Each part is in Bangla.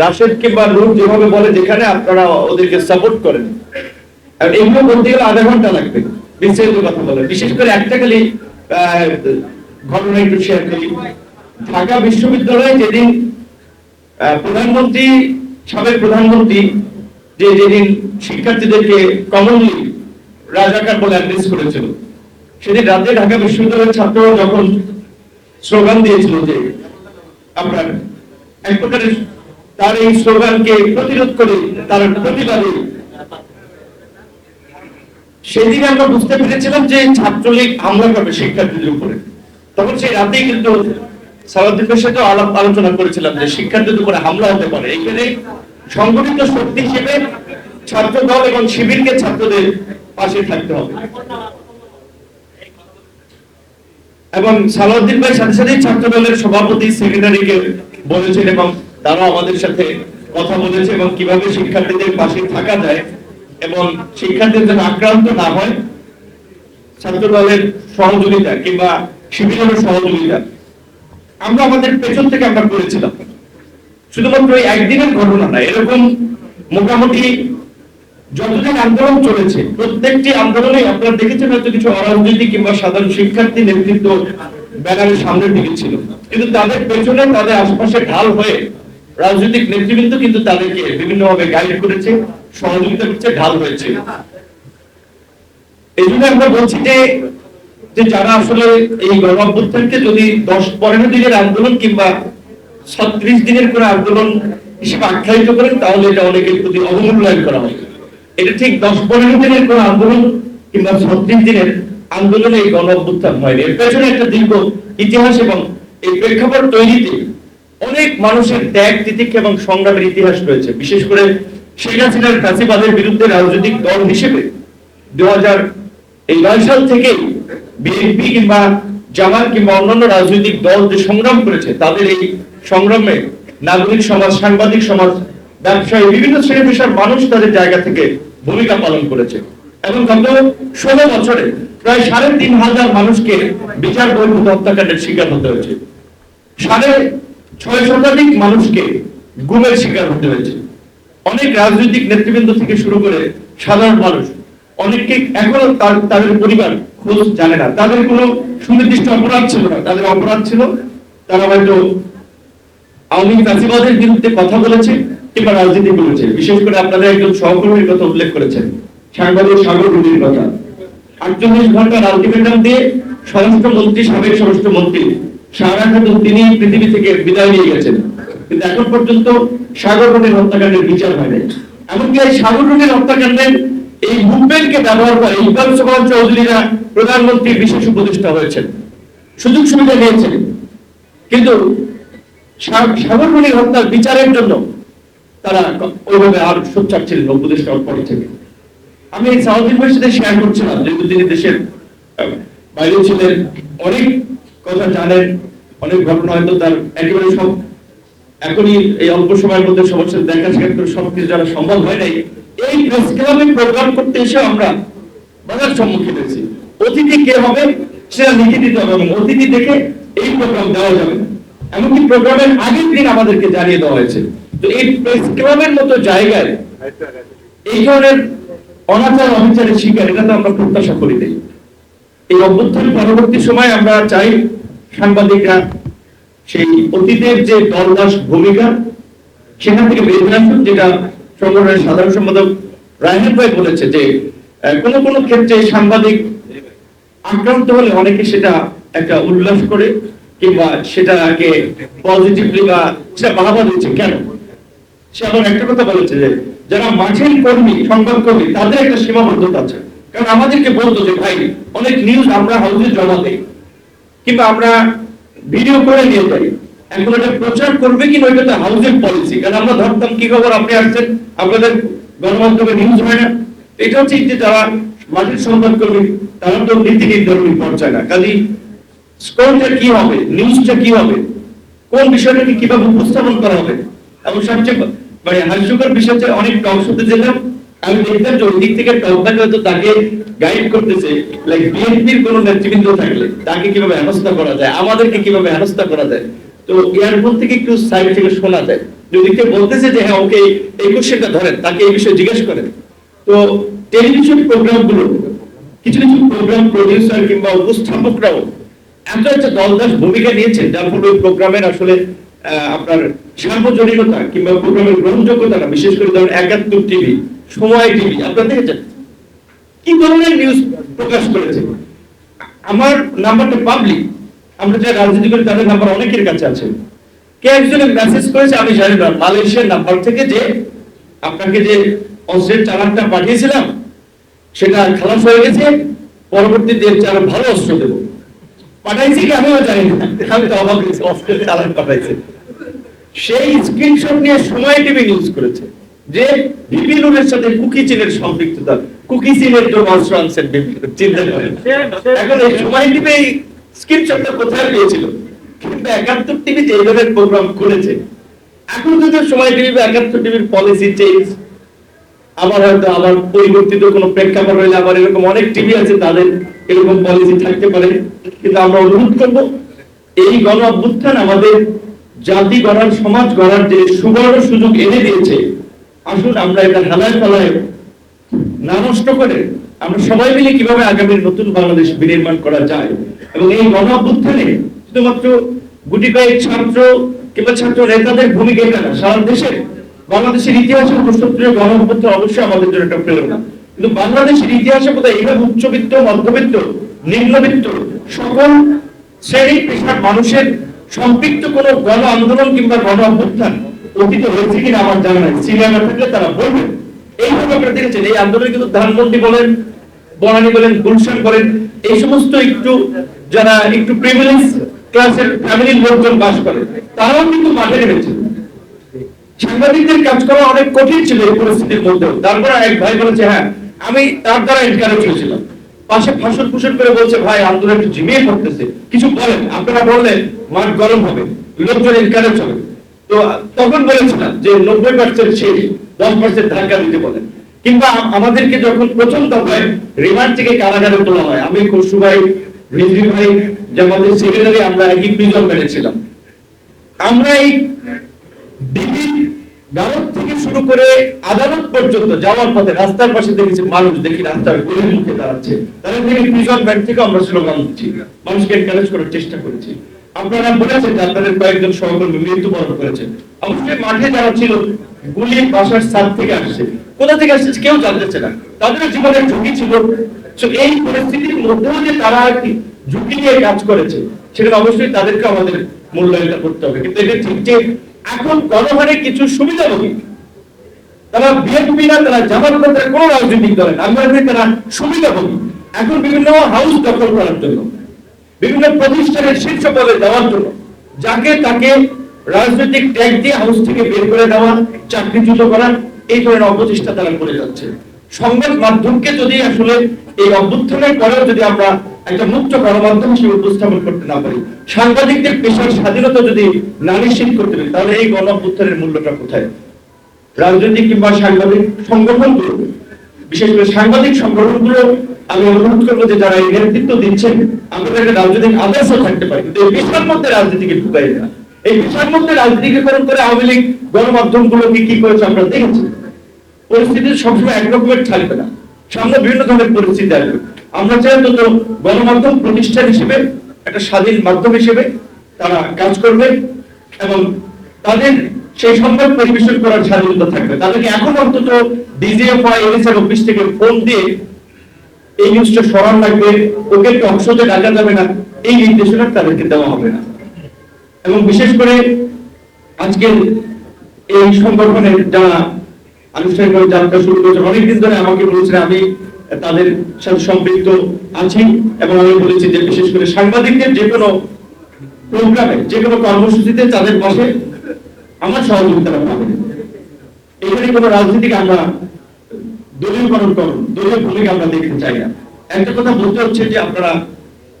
রাশেদ কিংবা নূর যেভাবে বলে, যেখানে আপনারা ওদেরকে সাপোর্ট করেন। এগুলো বলতে গেলে আধা ঘণ্টা লাগবে, বিস্তারিত কথা বলে বিশেষ করে একটা খালি ঘটনা একটু শেয়ার করি। ঢাকা বিশ্ববিদ্যালয়ে যেদিন প্রধানমন্ত্রী, সাবেক প্রধানমন্ত্রী, যে যেদিন শিক্ষার্থীদেরকে কমনলি রাজাকার বলে অ্যাড্রেস করেছিল, সেদিন রাতে ঢাকা বিশ্ববিদ্যালয়ের ছাত্ররা যখন স্লোগান দিয়েছিল যে আপনার এক প্রকারের তার এই স্লোগানকে প্রতিরোধ করে তার প্রতিবাদে। সেদিন আমরা বুঝতে পেরেছিলাম যে ছাত্রলীগ হামলা করবে শিক্ষার্থীদের উপরে। তখন সেই রাতেই কিন্তু সালাউদ্দিনের সাথে আলাপ আলোচনা করেছিলাম যে শিক্ষার্থীদের উপরে হামলা হতে পারে। এখানে সংগঠিত শক্তি হিসেবে ছাত্র দল এবং শিবিরকে ছাত্রদের পাশে থাকতে হবে। এবং সালাউদ্দিন ভাই সাথে সাথে ছাত্র দলের সভাপতি, সেক্রেটারিকে বলেছেন এবং তারা আমাদের সাথে কথা বলেছে এবং কীভাবে শিক্ষার্থীদের পাশে থাকা যায় এবং শিক্ষার্থীদের যেন আক্রান্ত না হয় ছাত্র দলের সহযোগিতা কিংবা শিবিরের সহযোগিতা। আমরা আমাদের পেছন থেকে আমরা করেছিলাম। শুধুমাত্র এই একদিনের ঘটনা না, এরকম মোটামুটি যতদিন আন্দোলন চলেছে, প্রত্যেকটি আন্দোলনে আপনারা দেখেছেন হয়তো কিছু অরাজনৈতিক কিংবা সাধারণ শিক্ষার্থী নেতৃত্ব ব্যানারের সামনের দিকে ছিল কিন্তু তাদের পেছনে তাদের আশপাশে ঢাল হয়ে রাজনৈতিক নেতৃবৃন্দ কিন্তু তাদেরকে বিভিন্নভাবে গাইড করেছে, সহযোগিতা করছে, ঢাল হয়েছে। এই জন্য আমরা বলছি যে যে যারা আসলে এই যদি দশ পনেরো দিনের আন্দোলন কিংবা ছত্রিশ দিনের আন্দোলন হিসেবে আখ্যায়িত করেন, তাহলে এটা অনেকের প্রতি অবমূল্যায়ন করা হয় এটা ঠিক দশ পনেরো দিনের কোনো আন্দোলন কিংবা ছত্রিশ দিনের আন্দোলনে এই গণ অভ্যুত্থান হয়নি। এর পেছনে একটা দীর্ঘ ইতিহাস এবং এই প্রেক্ষাপট তৈরিতে অনেক মানুষের ত্যাগ তিতিক্ষা এবং সংগ্রামের ইতিহাস রয়েছে। বিশেষ করে শেখ হাসিনার ফাঁসিবাদের বিরুদ্ধে রাজনৈতিক দল হিসেবে দু হাজার এই নয় সাল থেকে বিএনপি কিংবা জামাত কিংবা অন্যান্য রাজনৈতিক দল যে সংগ্রাম করেছে, তাদের এই সংগ্রামে নাগরিক সমাজ, সাংবাদিক সমাজ, ব্যবসায়ী, বিভিন্ন শ্রেণি পেশার মানুষ তাদের জায়গা থেকে ভূমিকা পালন করেছে। এবং গত ষোলো বছরে প্রায় সাড়ে তিন হাজার মানুষকে বিচার বহির্ভূত হত্যাকাণ্ডের শিকার হতে হয়েছে। সাড়ে ছয় শতাধিক মানুষকে গুমের শিকার হতে হয়েছে। অনেক রাজনৈতিক নেতৃবৃন্দ থেকে শুরু করে সাধারণ মানুষ এখনও তাদের পরিবার খোঁজ জানে না। তাদের কোনো সুনির্দিষ্ট অপরাধ ছিল না। তাদের অপরাধ ছিল, তারা হয়তো আওয়ামী ফ্যাসিবাদের বিরুদ্ধে কথা বলেছে কিংবা রাজনীতি করেছে বিশেষ করে আপনাদের একজন সহকর্মীর কথা উল্লেখ করেছেন, সাংবাদিক সাগর রুদির কথা। আটচল্লিশ ঘণ্টার আলটিমেটাম দিয়ে স্বরাষ্ট্রমন্ত্রী, সাবেক স্বরাষ্ট্রমন্ত্রী সারা খাতুন তিনি পৃথিবী থেকে বিদায় নিয়ে গেছেন। কিন্তু এখন পর্যন্ত সাগর রুনির হত্যাকাণ্ডের বিচার হয় নাই। এমনকি এই সাগর রুনির হত্যাকাণ্ডের এই মুভমেন্টকে ব্যবহার করে ইকবাল সোহান চৌধুরীরা প্রধানমন্ত্রীর বিশেষ উপদেষ্টা হয়েছেন। সুযোগ সুবিধা নিয়েছেন। কিন্তু সা- সাগরমণির হত্যার বিচারের জন্য তারা ওইভাবে আর সোচ্চার ছিলেন উপদেষ্টা পর থেকে। আমি সাউথ ইউনিভার্সিটি সাথে শেয়ার করছিলাম, যেহেতু তিনি দেশের বাইরে ছিলেন, অনেক কথা জানেন, অনেক ঘটনা হয়তো তার একেবারে সব এখনই এই অল্প সময়ের মধ্যে সমস্যা দেখা শেখার করে সবকিছু যারা সম্ভব হয় নাই। এই প্রেস ক্লাবে প্রোগ্রাম করতে এসে আমরা বাধার সম্মুখীন হয়েছি। অতিথি কে হবে সেটা লিখে দিতে হবে এবং অতিথি দেখে এই প্রোগ্রাম দেওয়া যাবে। এমনকি প্রোগ্রামের আগের দিন আমাদেরকে জানিয়ে দেওয়া হয়েছে। তো এই প্রেস ক্লাবের মতো জায়গায় এই ধরনের অনাচার, অবিচারের শিকার, এটা তো আমরা প্রত্যাশা করি এই অভ্যুত্থান পরবর্তী সময় আমরা চাই সাংবাদিকরা সেই অতীতের যে দলদাস ভূমিকা, সেখান থেকে বেরিয়ে আসুন, যেটা সংগঠনের সাধারণ সম্পাদক রায়হান ভাই বলেছে যে কোনো কোনো ক্ষেত্রে সাংবাদিক আক্রান্ত হলে অনেকে সেটা একটা উল্লাস করে কিংবা সেটাকে পজিটিভলি বা সেটা বাহাবা দিচ্ছে কেন? সে আবার একটা কথা বলেছে যে, যারা মাঠের কর্মী সংবাদ কর্মী তাদের একটা সীমাবদ্ধতা আছে। কারণ আমাদেরকে বলতো যে, ভাই, অনেক নিউজ আমরা হাউসে জমা দেই কিংবা আমরা ভিডিও করে নিয়ে যাই। এখন এটা প্রচার করবে কি নয় এটা হাউসের পলিসি কারণ আমরা ধরতাম, কি খবর, আপনি আসছেন, আপনাদের গণমাধ্যমে নিউজ হয় না। এটা হচ্ছে যে যারা মাঠের সংবাদ কর্মী তারা তো নীতি নির্ধারণী পর্যায়ে না। কাজী স্কোরটা কি হবে নিউজটা কি হবে, কোন বিষয়টাকে কীভাবে উপস্থাপন করা হবে, এবং সবচেয়ে মানে হাস্যকর বিষয় হচ্ছে অনেক টক শুনতে যেলাম আমি যে ওই দিক থেকে হয়তো তাকে গাইড করতেছে লাইক বিএনপির কোন নেতৃবৃন্দ থাকলে তাকে কীভাবে হেনস্থা করা যায়, আমাদেরকে কীভাবে হেনস্থা করা যায়? তো এয়ারফোন থেকে একটু সাইড থেকে শোনা যায়। যদি কেউ বলতেছে যে হ্যাঁ ওকে এই ধরেন, তাকে এই বিষয়ে জিজ্ঞেস করেন। তো টেলিভিশন প্রোগ্রামগুলো কিছু কিছু প্রোগ্রাম প্রডিউসার কিংবা উপস্থাপকরাও এত একটা দলদাস ভূমিকা নিয়েছেন, যার ফলে ওই প্রোগ্রামের আসলে আপনার সার্বজনীনতা কিংবা প্রোগ্রামের গ্রহণযোগ্যতা বিশেষ করে ধরুন একাত্তর টিভি, সময় টিভি, আপনারা দেখেছেন? কি ধরনের নিউজ প্রকাশ করেছে? আমার নাম্বারটা পাবলিক আমরা যে রাজনীতি করি তাদের নাম্বার অনেকের কাছে আছে। কে একজনে মেসেজ করেছে আমি জানি না, মালয়েশিয়ার নাম্বার থেকে যে আপনাকে যে অস্ত্রের চালানটা পাঠিয়েছিলাম, সেটা খালাস হয়ে গেছে, পরবর্তীতে চেয়ে ভালো অস্ত্র দেবো। পাঠাইছি কি জানি আমি তো অবাক হয়েছি অস্ত্রের চালান পাঠাইছে। সেই স্ক্রিনশট নিয়ে সময় টিভি নিউজ করেছে। যে নুরের সাথে কুকি চীনের সম্পৃক্ততা কুকি চীনের জন্য অস্ত্র চিন্তা করেন এখন এই সময় টিভি স্ক্রিনশটটা কোথায় পেয়েছিল? কিন্তু একাত্তর টিভি যে ধরনের প্রোগ্রাম করেছে এখন যদি সময় টিভি বা একাত্তর টিভির পলিসি চেঞ্জ আবার হয়তো আবার পরিবর্তিত কোনো প্রেক্ষাপট রইলে আবার এরকম অনেক টিভি আছে, তাদের এরকম পলিসি থাকতে পারে। কিন্তু আমরা অনুরোধ করব, এই গণ অভ্যুত্থান আমাদের জাতি গড়ার, সমাজ গড়ার যে সুবর্ণ সুযোগ এনে দিয়েছে, আসুন আমরা এটা হেলায় ফেলায় না নষ্ট করে আমরা সবাই মিলে কীভাবে আগামী নতুন বাংলাদেশ বিনির্মাণ করা যায়? এবং এই গণ অভ্যুত্থানে শুধুমাত্র গুটি কয়েক ছাত্র কিংবা ছাত্র নেতাদের ভূমিকা সারা দেশের বাংলাদেশের ইতিহাসে উনসত্তরের গণ অভ্যুত্থান অবশ্যই আমাদের জন্য একটা প্রেরণা। কিন্তু বাংলাদেশের ইতিহাসে বোধহয় এইভাবে উচ্চবিত্ত, মধ্যবিত্ত, নিম্নবিত্ত সকল শ্রেণি, পেশার মানুষের সম্পৃক্ত কোন গণ আন্দোলন কিংবা গণ অভ্যুত্থান অতীতে হয়েছে কিনা আমার জানা নাই। সিনেমা থাকলে তারা বলবেন এইভাবে আপনারা দেখেছেন, এই আন্দোলনে কিন্তু ধানমন্ডি বলেন, বনানী বলেন, গুলশান বলেন, এই সমস্ত একটু যারা একটু প্রিভিলেজ ক্লাসের ফ্যামিলির লোকজন বাস করে, তারাও কিন্তু মাঠে নেমেছে। সাংবাদিকদের কাজ করা অনেক কঠিন ছিল এই পরিস্থিতির মধ্যে। তারপরে এক ভাই বলেছে হ্যাঁ আমি তার দ্বারা এনকারেজ হয়েছিলাম পাশে ফাঁসুর ফুসুর করে বলছে, ভাই, আন্দোলন একটু ঝিমিয়ে পড়তেছে। কিছু বলেন, আপনারা বললেন মাঠ গরম হবে, লোকজন এনকারেজ হবে তো তখন বলেছিলাম যে নব্বই পার্সেন্ট শেষ, দশ পার্সেন্ট ধাক্কা দিতে বলেন। কিংবা আমাদেরকে যখন প্রথম দফায় রিমান্ড থেকে কারাগারে তোলা হয়, আমি খসরু ভাই, রিজভি ভাই যে আমাদের সেক্রেটারি আমরা একই প্রিজন মেরেছিলাম আমরা এই ডিবি গাঁত থেকে শুরু করে আদালত পর্যন্ত যাওয়ার পথে রাস্তার পাশে দেখেছি মানুষ দেখি রাস্তার গলির মুখে দাঁড়াচ্ছে। তাদের থেকে প্রিজন ব্যাংক থেকে আমরা স্লোগান দিচ্ছি। মানুষকে এনকারেজ করার চেষ্টা করেছি। আপনারা বলেছেন যে আপনাদের কয়েকজন সহকর্মী মৃত্যুবরণ করেছেন। অবশ্যই মাঠে যারা ছিল, গুলি বাসার ছাদ থেকে আসছে। কোথা থেকে আসছে কেউ জানতেছে না। তাদের জীবনের ঝুঁকি ছিল। এই পরিস্থিতির মধ্যেও যে তারা আর কি ঝুঁকি নিয়ে কাজ করেছে, সেটা অবশ্যই তাদেরকে আমাদের মূল্যায়নটা করতে হবে। কিন্তু এটা ঠিক যে এখন গণহারে কিছু সুবিধাভোগী তারা বিএনপি না তারা জামাত না তারা কোনো রাজনৈতিক দলের আমি তারা সুবিধাভোগী এখন বিভিন্ন হাউস দখল করার জন্য, বিভিন্ন প্রতিষ্ঠানের শীর্ষ পদে দেওয়ার জন্য, যাকে তাকে রাজনৈতিক ট্যাগ দিয়ে হাউস থেকে বের করে দেওয়া, চাকরিচ্যুত করা, এই ধরনের অপচেষ্টা তারা করে যাচ্ছে। সংবাদ মাধ্যমকে যদি আসলে এই অভ্যুত্থানের পরেও যদি আমরা একটা মুক্ত গণমাধ্যম হিসেবে উপস্থাপন করতে না পারি। সাংবাদিকদের পেশার স্বাধীনতা যদি না নিশ্চিত করতে পারি, তাহলে এই গণ মূল্যটা কোথায়? রাজনৈতিক কিংবা সাংবাদিক সংগঠনগুলো, বিশেষ করে সাংবাদিক সংগঠনগুলো, আমি অনুরোধ করব যে যারা এই নেতৃত্ব দিচ্ছেন আমাদের একটা রাজনৈতিক আদর্শ থাকতে পারে, কিন্তু এই মধ্যে রাজনীতিকে ঢুকাই না। এই পেশার মধ্যে রাজনীতিকরণ করে আওয়ামী লীগ গণমাধ্যম গুলোকে কি করেছে আমরা দেখেছি। পরিস্থিতি সবসময় একরকমের থাকবে না। সামনে বিভিন্ন ধরনের পরিস্থিতি আসবে। আমরা চাই অন্তত গণমাধ্যম প্রতিষ্ঠান হিসেবে, একটা স্বাধীন মাধ্যম হিসেবে তারা কাজ করবে এবং তাদের সেই সংবাদ পরিবেশন করার স্বাধীনতা থাকবে। তাদেরকে এখন অন্তত ডিজিএফ এনএসআর অফিস থেকে ফোন দিয়ে এই নিউজটা সরান লাগবে, ওকে একটা অংশতে ডাকা যাবে না, এই নির্দেশনা তাদেরকে দেওয়া হবে না। এবং বিশেষ করে আজকের এই সংগঠনের যারা আনুষ্ঠানিকভাবে যাত্রা শুরু করেছে, অনেকদিন ধরে আমাকে বলেছেন, আমি তাদের সাথে সম্পৃক্ত আছি এবং আমি বলেছি যে বিশেষ করে সাংবাদিকদের যে কোনো প্রোগ্রামে, যে কোনো কর্মসূচিতে তাদের পাশে আমার সহযোগিতা পাবে। এখানে কোনো রাজনীতিকে আমরা দলীয়করণ করুন দলীয় ভূমিকা আমরা দেখতে চাই না। একটা কথা বলতে হচ্ছে যে আপনারা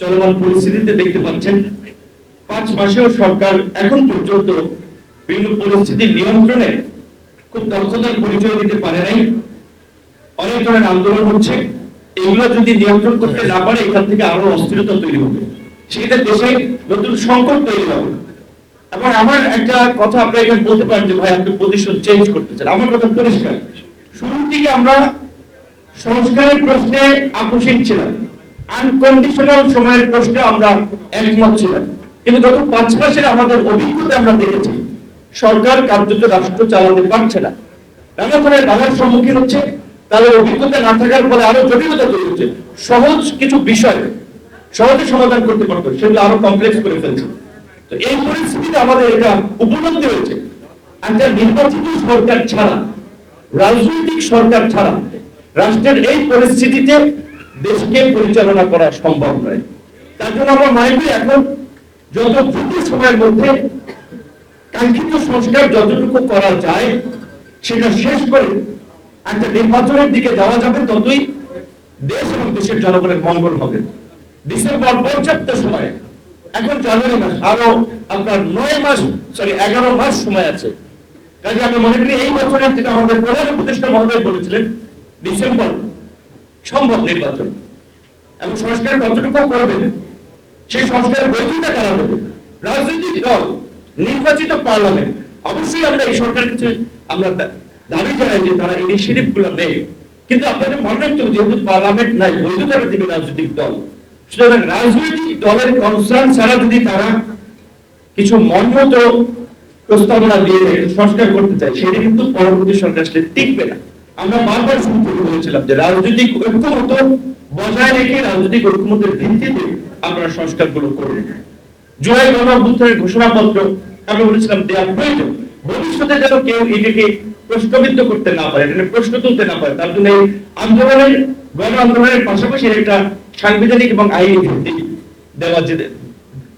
চলমান পরিস্থিতিতে দেখতে পাচ্ছেন, পাঁচ মাসেও সরকার এখন পর্যন্ত বিভিন্ন পরিস্থিতি নিয়ন্ত্রণে খুব দক্ষতার পরিচয় দিতে পারে নাই। অনেক ধরনের আন্দোলন হচ্ছে। এগুলো যদি নিয়ন্ত্রণ করতে না পারে, এখান থেকে আরও অস্থিরতা তৈরি হবে। সেক্ষেত্রে দেশে নতুন সংকট তৈরি হবে। এবং আমার একটা কথা আপনি এখানে বলতে পারেন যে, ভাই, আপনি পজিশন চেঞ্জ করতে চান। আমার কথা পরিষ্কার। শুরুর দিকে আমরা সংস্কারের প্রশ্নে আকস্মিক ছিলাম। আনকন্ডিশনাল সময়ের প্রশ্নে আমরা একমত ছিলাম। কিন্তু গত পাঁচ মাসের আমাদের অভিজ্ঞতা আমরা দেখেছি, সরকার কার্যত রাষ্ট্র চালাতে পারছে না। নানা ধরনের বাধার সম্মুখীন হচ্ছে। তাদের অভিজ্ঞতা না থাকার ফলে আরও জটিলতা তৈরি হচ্ছে। সহজ কিছু বিষয় সহজে সমাধান করতে পারতো সেগুলো আরও কমপ্লেক্স করে ফেলছে। তো এই পরিস্থিতিতে আমাদের এটা উপলব্ধি হয়েছে। একটা নির্বাচিত সরকার ছাড়া, রাজনৈতিক সরকার ছাড়া রাষ্ট্রের এই পরিস্থিতিতে দেশকে পরিচালনা করা সম্ভব নয়। তার জন্য আমার করি এখন যত দ্রুত সময়ের মধ্যে কাঙ্ক্ষিত সংস্কার যতটুকু করা যায়, সেটা শেষ করে একটা নির্বাচনের দিকে যাওয়া যাবে ততই দেশ এবং দেশের জনগণের মঙ্গল হবে। ডিসেম্বর পর্যাপ্ত সময়। এখন জানুয়ারি মাস, আরও আপনার নয় মাস সরি এগারো মাস সময় আছে। কাজে আমি মনে করি এই বছরের যেটা আমাদের প্রধান উপদেষ্টা মহোদয় বলেছিলেন, ডিসেম্বর সম্ভব নির্বাচন। এবং সংস্কার কতটুকু করবেন সেই সংস্কারের বৈধতা কারা হবে রাজনৈতিক দল, নির্বাচিত পার্লামেন্ট, অবশ্যই আমরা এই সরকারের কাছে আমরা দাবি জানাই যে তারা ইনিশিয়েটিভগুলো নেই। কিন্তু আপনাদের মনে রাখতে হবে, যেহেতু পার্লামেন্ট নাই বৈধতা দিবে রাজনৈতিক দল, সুতরাং রাজনৈতিক দলের কনসার্ন ছাড়া যদি তারা কিছু মনমত প্রস্তাবনা দিয়ে সংস্কার করতে চায়, সেটা কিন্তু পরবর্তী সরকার সেটা টিকবে না। আমরা বারবার শুরু বলেছিলাম যে রাজনৈতিক ঐক্যমত বজায় রেখে রাজনৈতিক ঐক্যমতের ভিত্তিতে আপনারা সংস্কারগুলো করুন জুলাই গণ অভ্যুত্থানের ঘোষণাপত্র আমি বলেছিলাম দেওয়া প্রয়োজন। ভবিষ্যতে যেন কেউ এটাকে প্রশ্নবিদ্ধ করতে না পারে, এটা প্রশ্ন তুলতে না পারে, তার জন্য এই আন্দোলনের, গণ আন্দোলনের পাশাপাশি একটা সাংবিধানিক এবং আইনি ভিত্তি দেওয়া যেতে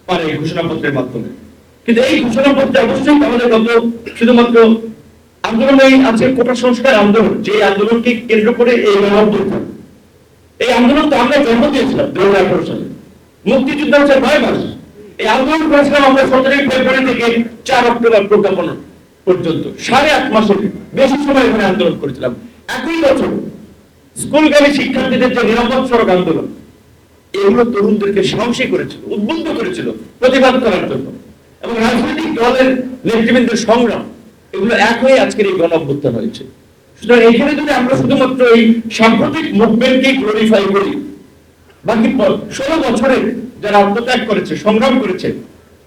পারে এই ঘোষণাপত্রের মাধ্যমে। কিন্তু এই ঘোষণাপত্রে অবশ্যই আমাদের গত শুধুমাত্র আন্দোলন আছে কোটা সংস্কার আন্দোলন, যে আন্দোলনকে কেন্দ্র করে এই গণ এই আন্দোলন তো আমরা জন্ম দিয়েছিলাম দু হাজার আঠারো সালে। মুক্তিযুদ্ধ হচ্ছে নয় মাস। এই আন্দোলন করেছিলাম আমরা সতেরোই ফেব্রুয়ারি থেকে চার অক্টোবর প্রজ্ঞাপন। পর্যন্ত, সাড়ে আট মাসের বেশি সময় এখানে আন্দোলন করেছিলাম। একই বছর স্কুলগামী শিক্ষার্থীদের যে নিরাপদ সড়ক আন্দোলন, এগুলো তরুণদেরকে সাহসী করেছিল, উদ্বুদ্ধ করেছিল প্রতিবাদ করার জন্য। এবং রাজনৈতিক দলের নেতৃবৃন্দের সংগ্রাম, এগুলো এক হয়ে আজকের এই গণ অভ্যুত্থান হয়েছে। সুতরাং এখানে যদি আমরা শুধুমাত্র এই সাম্প্রতিক মুভমেন্টকে গ্লোরিফাই করি, বাকি ষোলো বছরে যারা আত্মত্যাগ করেছে, সংগ্রাম করেছে,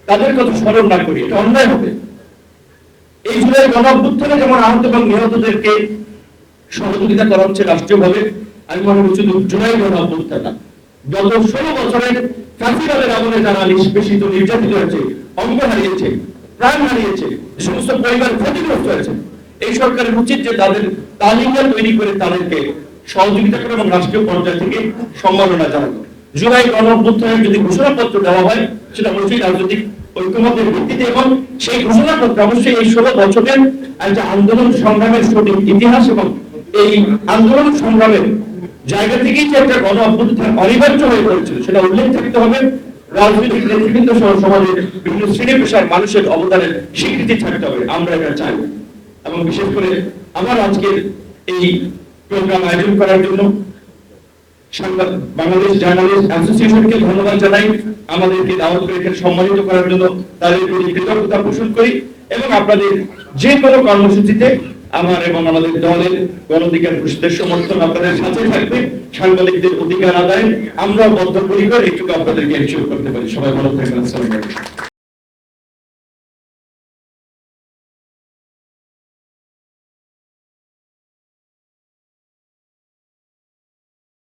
তাদের কথা স্মরণ না করি, এটা অন্যায় হবে। এই জুলাই গণ অভ্যুত্থানে যেমন আহত এবং নিহতদেরকে সহযোগিতা করা হচ্ছে রাষ্ট্রীয়ভাবে, আমি মনে করি শুধু জুলাই গণঅভ্যুত্থান গত ষোলো বছরের যারা নিষ্পেষিত, নির্যাতিত হয়েছে, অঙ্গ হারিয়েছে, প্রাণ হারিয়েছে সমস্ত পরিবার ক্ষতিগ্রস্ত হয়েছে, এই সরকারের উচিত যে তাদের তালিকা তৈরি করে তাদেরকে সহযোগিতা করে এবং রাষ্ট্রীয় পর্যায় থেকে সম্মাননা জানানো। জুলাই গণ যদি ঘোষণাপত্র দেওয়া হয়, সেটা অবশ্যই রাজনৈতিক ঐক্যমতের ভিত্তিতে এবং সেই ঘোষণাপত্র অবশ্যই এই ষোলো বছরের একটা আন্দোলন সংগ্রামের সঠিক ইতিহাস এবং এই আন্দোলন সংগ্রামের জায়গা থেকেই যে একটা গণ অভ্যুত্থান অনিবার্য হয়ে পড়েছিল, সেটা উল্লেখ থাকতে হবে। রাজনৈতিক নেতৃবৃন্দ সহ সমাজের বিভিন্ন শ্রেণি পেশার মানুষের অবদানের স্বীকৃতি থাকতে হবে, আমরা এটা চাই। এবং বিশেষ করে আমার আজকের এই প্রোগ্রাম আয়োজন করার জন্য বাংলাদেশ জার্নালিস্ট অ্যাসোসিয়েশনকে ধন্যবাদ জানাই। আমাদেরকে দাওয়াত করে এখানে সম্মানিত করার জন্য তাদের প্রতি কৃতজ্ঞতা পোষণ করি এবং আপনাদের যে কোনো কর্মসূচিতে আমার এবং আমাদের দলের গণধিকার পুরুষদের সমর্থন আপনাদের সাথে থাকবে। সাংবাদিকদের অধিকার আদায় আমরা বদ্ধপরিকর একটু আপনাদেরকে এনশিওর করতে পারি। সবাই ভালো থাকবেন। আসসালামু